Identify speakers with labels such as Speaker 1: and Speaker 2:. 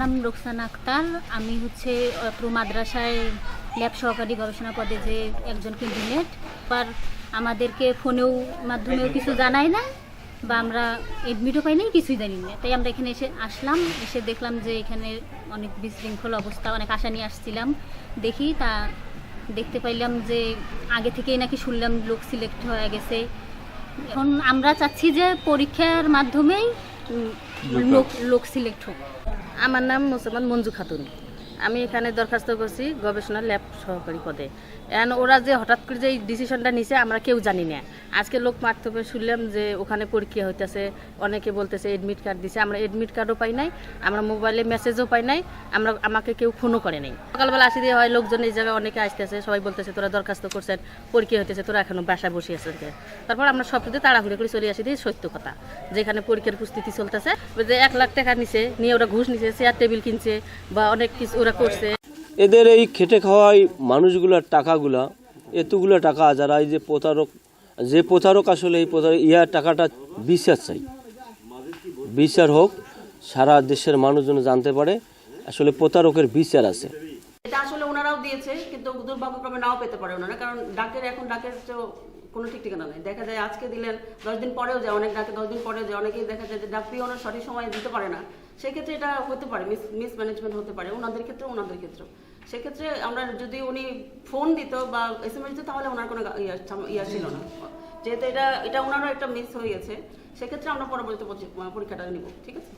Speaker 1: নাম রোকসানা আক্তার। আমি হচ্ছে অত্র মাদ্রাসায় ল্যাব সহকারী গবেষণা পদে যে একজন ক্যান্ডিডেট আর আমাদেরকে ফোনেও মাধ্যমেও কিছু জানায় না বা আমরা এডমিটও পাই নাই কিছুই জানি না। তাই আমরা এখানে এসে আসলাম এসে দেখলাম যে এখানে অনেক বিশৃঙ্খল অবস্থা অনেক আশা নিয়ে আসছিলাম। দেখি তা দেখতে পাইলাম যে আগে থেকেই নাকি শুনলাম লোক সিলেক্ট হয়ে গেছে। এখন আমরা চাচ্ছি যে পরীক্ষার মাধ্যমেই লোক লোক সিলেক্ট হোক।
Speaker 2: আমার নাম মুসলমান মঞ্জু খাতুন। আমি এখানে দরখাস্ত করছি গবেষণা ল্যাব সহকারী পদে। এখন ওরা যে হঠাৎ করে যে এই ডিসিশনটা নিছে, আমরা কেউ জানি না। আজকে লোক মাধ্যমে শুনলাম যে ওখানে পরীক্ষা হইতেছে, অনেকে বলতেছে এডমিট কার্ড দিছে। আমরা এডমিট কার্ডও পাই নাই, আমরা মোবাইলে মেসেজও পাই নাই, আমরা, আমাকে কেউ ফোনও করে নাই। সকালবেলা আসি দিয়ে হয়, লোকজন এই জায়গায় অনেকে আসতেছে, সবাই বলতেছে, তোরা দরখাস্ত করছেন, পরীক্ষা হইতেছে, তোরা এখনও বাসায় বসে আছেন? তারপর আমরা সব কিছু তাড়াহুড়ি করে চলে আসি দিয়ে সত্য কথা, যেখানে পরীক্ষার প্রস্তুতি চলতেছে যে এক লাখ টাকা নিছে, নিয়ে ওরা ঘুষ নিছে চেয়ার টেবিল কিনছে, বা অনেক কিছু ওরা করছে।
Speaker 3: এদের এই খেটে খাওয়াই মানুষগুলোর টাকাগুলা, এতগুলো টাকা যারা এই যে প্রতারক যে প্রচারক আসলে এই প্রতারক ইয়ার টাকাটা বিচার চাই। বিচার হোক, সারা দেশের মানুষজন জানতে পারে আসলে প্রতারকের বিচার আছে।
Speaker 4: এটা আসলে ওনারাও দিয়েছে, কিন্তু দুর্ভাগ্যক্রমে নাও পেতে পারে ওনারা, কারণ ডাকের এখন ডাকের তো কোনো ঠিক ঠিকানা নেই। দেখা যায় আজকে দিলেন, দশ দিন পরেও যায়, অনেক ডাকে দশ দিন পরেও যায়, অনেকেই দেখা যায় যে ডাক দিয়ে ওনার সঠিক সময় দিতে পারে না। সেক্ষেত্রে এটা হতে পারে, মিস মিস ম্যানেজমেন্ট হতে পারে, ওনাদের ক্ষেত্রে ওনাদের ক্ষেত্রেও। সেক্ষেত্রে আমরা যদি উনি ফোন দিত বা এস এম এস দিত তাহলে ওনার কোনো ইয়া ইয়া ছিল না। যেহেতু এটা এটা ওনারও একটা মিস হয়ে গেছে সেক্ষেত্রে আমরা পরবর্তী পরীক্ষাটা নিব ঠিক আছে?